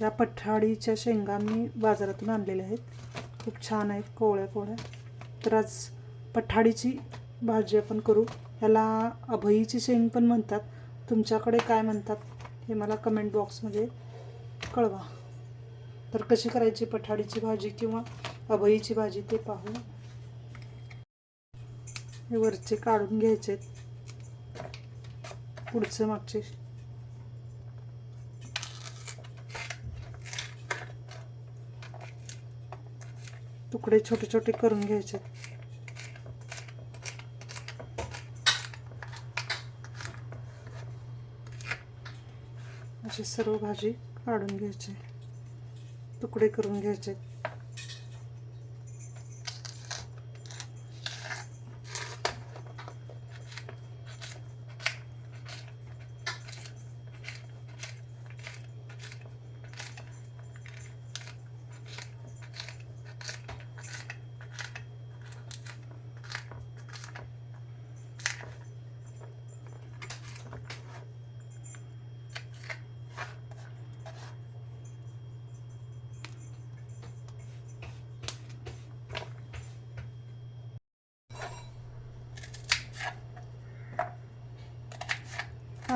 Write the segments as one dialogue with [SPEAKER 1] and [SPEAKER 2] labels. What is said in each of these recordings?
[SPEAKER 1] या पठाडीच्या शेंगा मी बाजारातून आणलेल्या आहेत. खूप छान आहेत कोवळ्या कोवळ्या. तर आज पठाडीची भाजी आपण करू. ह्याला अभईची शेंग पण म्हणतात. तुमच्याकडे काय म्हणतात हे मला कमेंट बॉक्समध्ये कळवा. तर कशी करायची पठाडीची भाजी किंवा अभईची भाजी ते पाहू. हे वरचे काढून घ्यायचे पुढचे मागचे तुकडे छोटे छोटे करून घ्यायचे. अशी सर्व भाजी काढून घ्यायची. तुकडे करून घ्यायचे.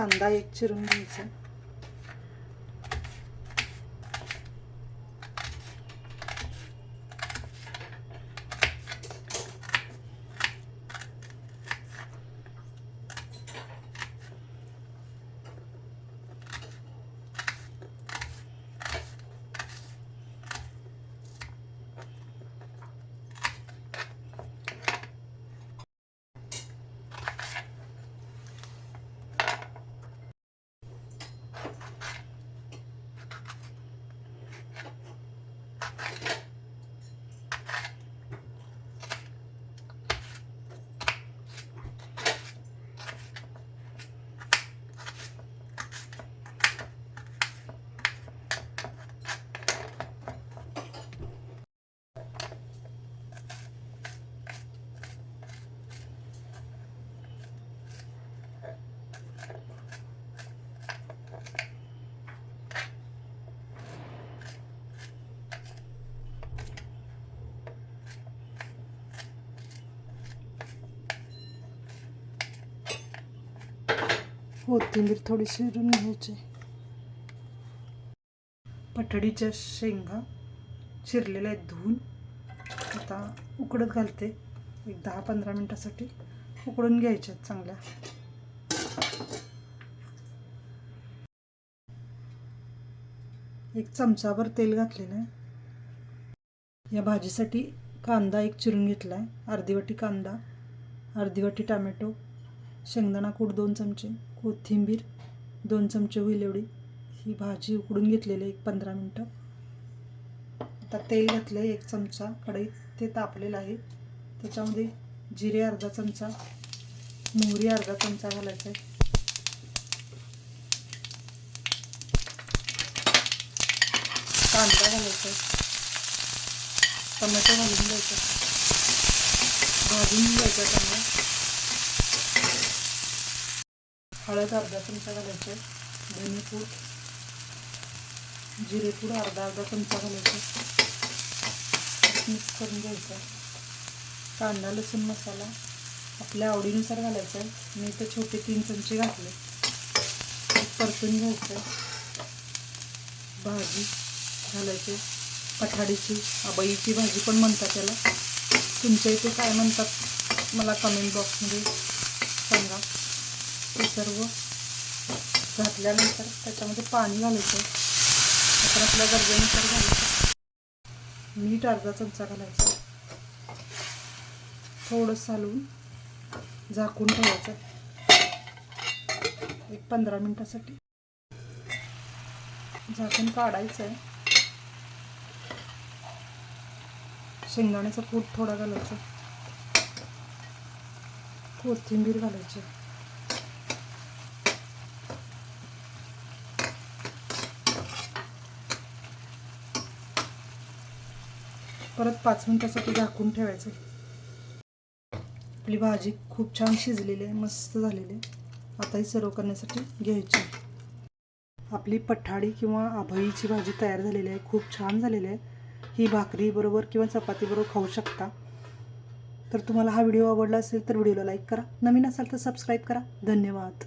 [SPEAKER 1] कांदा एक चिरून घ्यायचा कोथिंबीर थोडी शिरून घ्यायची. पठडीच्या शेंगा चिरलेल्या आहेत धुवून. आता उकडत घालते. एक दहा पंधरा मिनटासाठी उकडून घ्यायच्या आहेत चांगल्या. एक चमचाभर तेल घातलेलं आहे. या भाजीसाठी कांदा एक चिरून घेतला आहे अर्धी वाटी कांदा अर्धी वाटी टमॅटो शेंगदाणा कूट दोन चमचे कोथिंबीर दोन चमचे होईल एवढी ही भाजी उकडून घेतलेली एक पंधरा मिनटं. आता तेल घातलं आहे एक चमचा कढईत ते तापलेलं आहे. त्याच्यामध्ये जिरे अर्धा चमचा मोहरी अर्धा चमचा घालायचा आहे. कांदा घालायचा आहे. टमॅटो घालून द्यायचा भाजून घ्यायचा त्यांना हळद अर्धा चमचा घालायचं धनेपूड जिरेपूड अर्धा अर्धा चमचा घालायचं मिक्स करून घ्यायचं कांदा लसूण मसाला आपल्या आवडीनुसार घालायचा आहे. मी तर छोटे तीन चमचे घातले परतून घ्यायचं भाजी घालायची पठाडीची अबईची भाजी पण म्हणतात त्याला. तुमच्या इथे काय म्हणतात? मला कमेंट बॉक्समध्ये सांगा. ते सर्व घातल्यानंतर त्याच्यामध्ये पाणी घालायचं. आपण आपल्या गरजेनुसार घालायचं मीठ अर्धा चमचा घालायचा. थोडंसं हलवून झाकून ठेवायचं. एक पंधरा मिनटासाठी झाकून काढायचं आहे. शेंगदाण्याचं कूट थोडा घालायचं. कोथिंबीर घालायची. परत पाच मिनटासाठी झाकून ठेवायचं. आपली भाजी खूप छान शिजलेली आहे मस्त झालेली आहे. आता ही सर्व करण्यासाठी घ्यायची आपली पठाडी किंवा आभईची भाजी तयार झालेली आहे खूप छान झालेली आहे. ही भाकरीबरोबर किंवा चपातीबरोबर खाऊ शकता. तर तुम्हाला हा व्हिडिओ आवडला असेल तर व्हिडिओला लाईक करा. नवीन असाल तर सबस्क्राईब करा. धन्यवाद.